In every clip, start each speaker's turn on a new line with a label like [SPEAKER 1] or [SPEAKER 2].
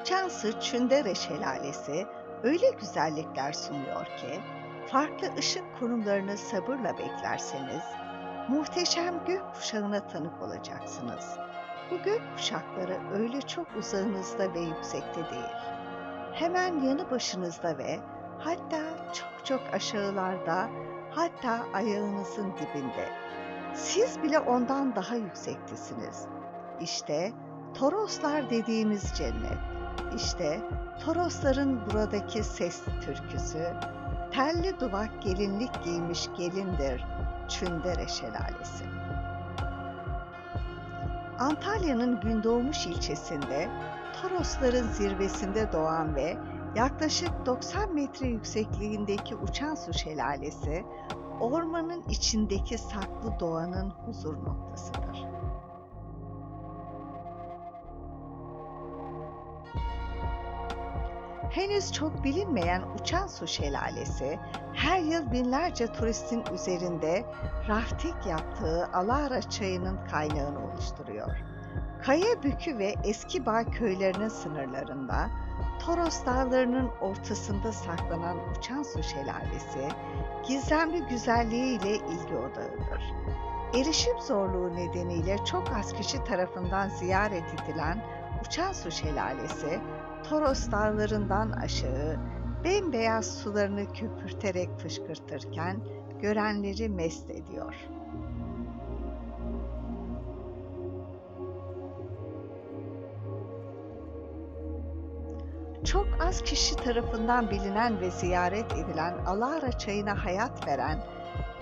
[SPEAKER 1] Uçan Sı Çündere Şelalesi öyle güzellikler sunuyor ki, farklı ışık konumlarını sabırla beklerseniz, muhteşem gök kuşağına tanık olacaksınız. Bu gök kuşakları öyle çok uzağınızda ve yüksekte değil. Hemen yanı başınızda ve hatta çok çok aşağılarda, hatta ayağınızın dibinde. Siz bile ondan daha yüksektesiniz. İşte Toroslar dediğimiz cennet. İşte Torosların buradaki sesli türküsü, telli duvak gelinlik giymiş gelindir Çündere Şelalesi. Antalya'nın Gündoğmuş ilçesinde Torosların zirvesinde doğan ve yaklaşık 90 metre yüksekliğindeki Uçan Su Şelalesi, ormanın içindeki saklı doğanın huzur noktasıdır. Henüz çok bilinmeyen Uçan Su Şelalesi, her yıl binlerce turistin üzerinde rafting yaptığı Alara çayının kaynağını oluşturuyor. Kaya Bükü ve Eski Bağ köylerinin sınırlarında, Toros Dağları'nın ortasında saklanan Uçan Su Şelalesi, gizemli güzelliğiyle ilgi odağıdır. Erişim zorluğu nedeniyle çok az kişi tarafından ziyaret edilen Uçan Su Şelalesi, Toros dağlarından aşağı bembeyaz sularını köpürterek fışkırtırken görenleri mest ediyor. Çok az kişi tarafından bilinen ve ziyaret edilen Alara çayına hayat veren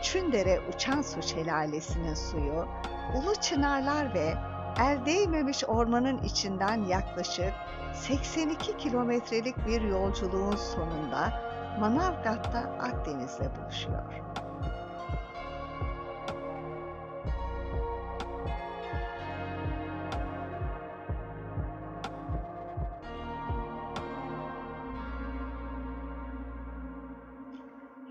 [SPEAKER 1] Çündere Uçan Su Şelalesi'nin suyu, ulu çınarlar ve el değmemiş ormanın içinden yaklaşık 82 kilometrelik bir yolculuğun sonunda Manavgat'ta Akdeniz'le buluşuyor.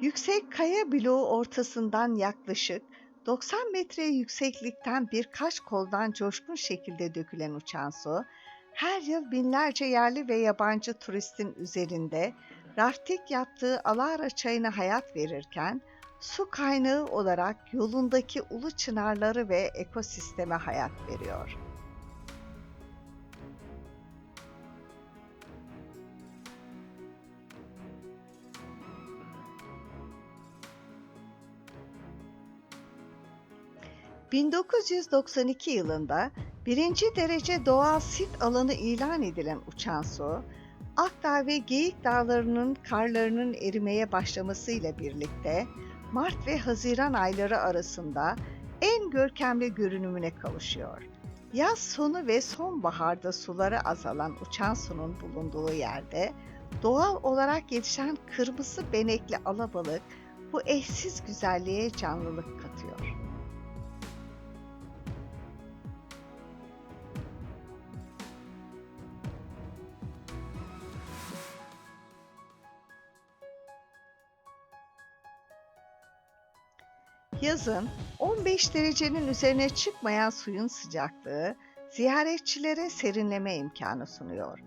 [SPEAKER 1] Yüksek kaya bloğu ortasından yaklaşık 90 metre yükseklikten birkaç koldan coşkun şekilde dökülen uçan su, her yıl binlerce yerli ve yabancı turistin üzerinde rafting yaptığı Alara çayına hayat verirken, su kaynağı olarak yolundaki ulu çınarları ve ekosisteme hayat veriyor. ...1992 yılında birinci derece doğal sit alanı ilan edilen Uçan Su, Akdağ ve Geyik Dağları'nın karlarının erimeye başlamasıyla birlikte Mart ve Haziran ayları arasında en görkemli görünümüne kavuşuyor. Yaz sonu ve sonbaharda suları azalan Uçan Su'nun bulunduğu yerde doğal olarak yetişen kırmızı benekli alabalık bu eşsiz güzelliğe canlılık katıyor. Yazın 15 derecenin üzerine çıkmayan suyun sıcaklığı ziyaretçilere serinleme imkanı sunuyor.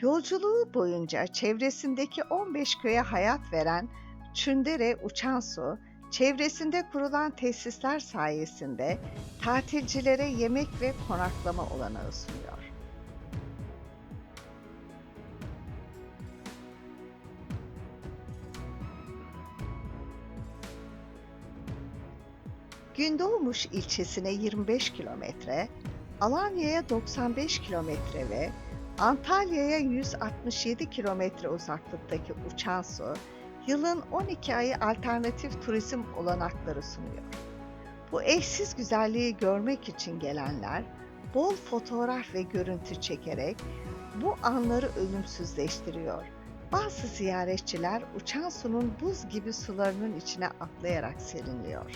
[SPEAKER 1] Yolculuğu boyunca çevresindeki 15 köye hayat veren Çündere Uçan Su, çevresinde kurulan tesisler sayesinde tatilcilere yemek ve konaklama olanağı sunuyor. Gündoğmuş ilçesine 25 kilometre, Alanya'ya 95 kilometre ve Antalya'ya 167 kilometre uzaklıktaki Uçan Su, yılın 12 ayı alternatif turizm olanakları sunuyor. Bu eşsiz güzelliği görmek için gelenler bol fotoğraf ve görüntü çekerek bu anları ölümsüzleştiriyor. Bazı ziyaretçiler uçan sunun buz gibi sularının içine atlayarak serinliyor.